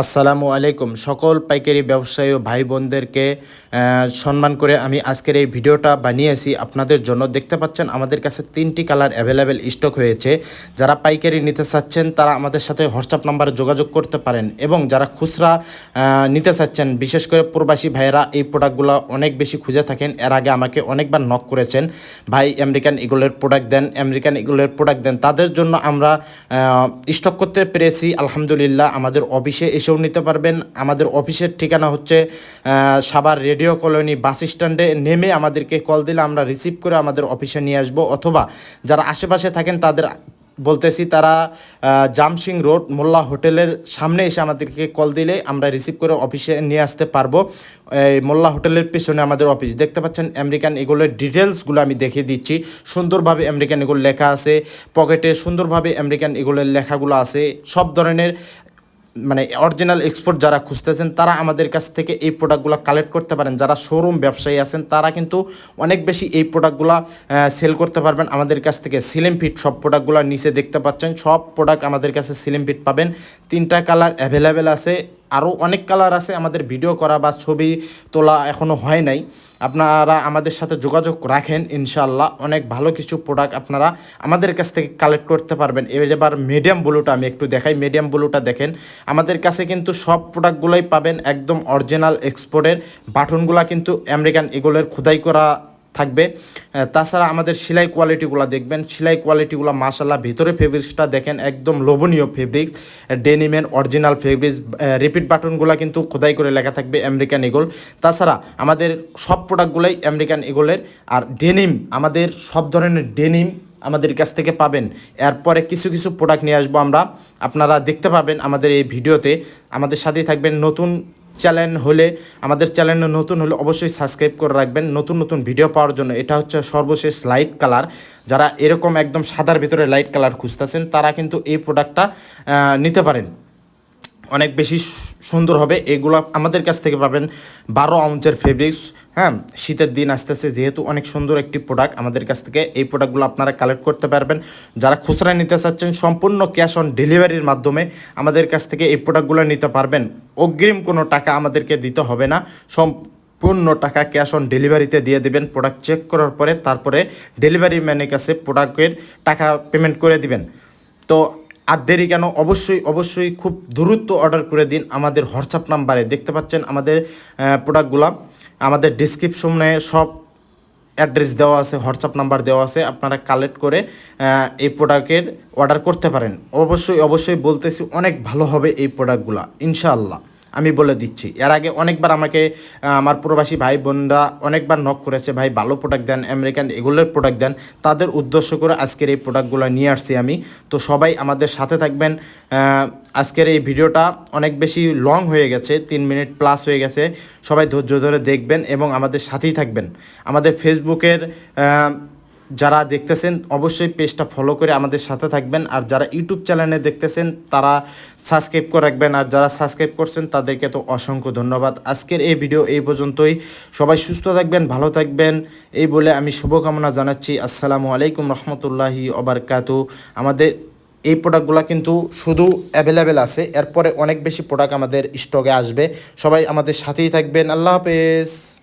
আসসালামু আলাইকুম। সকল পাইকারি ব্যবসায়ী ও ভাই বোনদেরকে সম্মান করে আমি আজকের এই ভিডিওটা বানিয়েছি। আপনাদের জন্য দেখতে পাচ্ছেন, আমাদের কাছে তিনটি কালার অ্যাভেলেবেল স্টক হয়েছে। যারা পাইকারি নিতে চাচ্ছেন, তারা আমাদের সাথে হোয়াটসঅ্যাপ নাম্বারে যোগাযোগ করতে পারেন এবং যারা খুচরা নিতে চাচ্ছেন, বিশেষ করে প্রবাসী ভাইয়েরা, এই প্রোডাক্টগুলো অনেক বেশি খুঁজে থাকেন। এর আগে আমাকে অনেকবার নক করেছেন, ভাই আমেরিকান ইগলের প্রোডাক্ট দেন আমেরিকান ইগলের প্রোডাক্ট দেন। তাদের জন্য আমরা স্টক করতে পেরেছি। আলহামদুলিল্লাহ, আমাদের অফিসে এসেও নিতে পারবেন। আমাদের অফিসের ঠিকানা হচ্ছে সাবার রেডিও কলোনি বাস স্ট্যান্ডে। নেমে আমাদেরকে কল দিলে আমরা রিসিভ করে আমাদের অফিসে নিয়ে আসব। অথবা যারা আশেপাশে থাকেন তাদের বলতেছি, তারা জামসিং রোড, মোল্লা হোটেলের সামনে এসে আমাদেরকে কল দিলে আমরা রিসিভ করে অফিসে নিয়ে আসতে পারব। এই মোল্লা হোটেলের পেছনে আমাদের অফিস। দেখতে পাচ্ছেন আমেরিকান এগুলোর ডিটেলসগুলো আমি দেখিয়ে দিচ্ছি। সুন্দরভাবে আমেরিকান এগুলো লেখা আছে। পকেটে সুন্দরভাবে আমেরিকান এগুলোর লেখাগুলো আছে। সব ধরনের মানে অরিজিনাল এক্সপোর্ট যারা খুঁজতেছেন, তারা আমাদের কাছ থেকে এই প্রোডাক্টগুলো কালেক্ট করতে পারেন। যারা শোরুম ব্যবসায়ী আছেন, তারা কিন্তু অনেক বেশি এই প্রোডাক্টগুলো সেল করতে পারবেন। আমাদের কাছ থেকে সিলিম ফিট সব প্রোডাক্টগুলো নিচে দেখতে পাচ্ছেন। সব প্রোডাক্ট আমাদের কাছে সিলিম ফিট পাবেন। তিনটা কালার অ্যাভেলেবেল আছে। আরও অনেক কালার আছে আমাদের ভিডিও করা বা ছবি তোলা এখনও হয় নাই। আপনারা আমাদের সাথে যোগাযোগ রাখেন ইনশাল্লাহ অনেক ভালো কিছু প্রোডাক্ট আপনারা আমাদের কাছ থেকে কালেক্ট করতে পারবেন। এবার মিডিয়াম ব্লুটা আমি একটু দেখাই। মিডিয়াম ব্লুটা দেখেন। আমাদের কাছে কিন্তু সব প্রোডাক্টগুলোই পাবেন একদম অরিজিনাল এক্সপোর্টের বাটনগুলা কিন্তু আমেরিকান এগুলোর খোদাই করা থাকবে। তাছাড়া আমাদের সেলাই কোয়ালিটিগুলো দেখবেন। সেলাই কোয়ালিটিগুলো মাসাল্লাহ ভিতরে ফেব্রিক্সটা দেখেন, একদম লোভনীয় ফেব্রিক্স ডেনিমের অরিজিনাল ফেব্রিক্স রিপিট বাটনগুলো কিন্তু খোদাই করে লেখা থাকবে আমেরিকান ইগল তাছাড়া আমাদের সব প্রোডাক্টগুলোই আমেরিকান ইগলের আর ডেনিম আমাদের সব ধরনের ডেনিম আমাদের কাছ থেকে পাবেন। এরপরে কিছু কিছু প্রোডাক্ট নিয়ে আসব আমরা। আপনারা দেখতে পাবেন আমাদের এই ভিডিওতে। আমাদের সাথেই থাকবেন নতুন চ্যানেল হলে, আমাদের চ্যানেলে নতুন হলে অবশ্যই সাবস্ক্রাইব করে রাখবেন। নতুন নতুন ভিডিও পাওয়ার জন্য এটা হচ্ছে সর্বশেষ লাইট কালার যারা এরকম একদম সাদার ভিতরে লাইট কালার খুঁজতেছেন, তারা কিন্তু এই প্রোডাক্টটা নিতে পারেন। অনেক বেশি সুন্দর হবে। এগুলো আমাদের কাছ থেকে পাবেন বারো আউন্সের ফেব্রিক্স। হ্যাঁ শীতের দিন আসতেছে, যেহেতু অনেক সুন্দর একটি প্রোডাক্ট আমাদের কাছ থেকে। এই প্রোডাক্টগুলো আপনারা কালেক্ট করতে পারবেন। যারা খুচরা নিতে চাচ্ছেন, সম্পূর্ণ ক্যাশ অন ডেলিভারির মাধ্যমে আমাদের কাছ থেকে এই প্রোডাক্টগুলো নিতে পারবেন। অগ্রিম কোনো টাকা আমাদেরকে দিতে হবে না। সম্পূর্ণ টাকা ক্যাশ অন ডেলিভারিতে দিয়ে দেবেন। প্রোডাক্ট চেক করার পরে তারপরে ডেলিভারি ম্যানের কাছে প্রোডাক্টের টাকা পেমেন্ট করে দিবেন। তো আর দেরি কেন? অবশ্যই অবশ্যই খুব দ্রুত অর্ডার করে দিন আমাদের হোয়াটসঅ্যাপ নাম্বারে দেখতে পাচ্ছেন আমাদের প্রোডাক্টগুলো আমাদের ডিসক্রিপশনে সব অ্যাড্রেস দেওয়া আছে হোয়াটসঅ্যাপ নাম্বার দেওয়া আছে। আপনারা কালেক্ট করে এই প্রোডাক্টের অর্ডার করতে পারেন। অবশ্যই অবশ্যই বলতেছি, অনেক ভালো হবে এই প্রোডাক্টগুলো ইনশাআল্লাহ। আমি বলে দিচ্ছি। এর আগে অনেকবার আমাকে আমার প্রবাসী ভাই বোনরা অনেকবার নক করেছে, ভাই, ভালো প্রোডাক্ট দেন আমেরিকান এগুলোর প্রোডাক্ট দেন। তাদের উদ্দেশ্য করে আজকের এই প্রোডাক্টগুলো নিয়ে আসছি আমি। তো সবাই আমাদের সাথে থাকবেন। আজকের এই ভিডিওটা অনেক বেশি লং হয়ে গেছে, তিন মিনিট প্লাস হয়ে গেছে। সবাই ধৈর্য ধরে দেখবেন এবং আমাদের সাথেই থাকবেন। আমাদের ফেসবুকের যারা দেখতেছেন, অবশ্যই পেজটা ফলো করে আমাদের সাথে থাকবেন। আর যারা ইউটিউব চ্যানেলে দেখতেছেন, তারা সাবস্ক্রাইব করে রাখবেন। আর যারা সাবস্ক্রাইব করছেন, তাদেরকে তো অসংখ্য ধন্যবাদ। আজকের এই ভিডিও এই পর্যন্তই। সবাই সুস্থ থাকবেন, ভালো থাকবেন। এই বলে আমি শুভকামনা জানাচ্ছি। আসসালামু আলাইকুম রহমতুল্লাহি ওবরকাতু আমাদের এই প্রোডাক্টগুলো কিন্তু শুধু অ্যাভেলেবেল আছে। এরপরে অনেক বেশি প্রোডাক্ট আমাদের স্টকে আসবে। সবাই আমাদের সাথেই থাকবেন। আল্লাহ হাফেজ।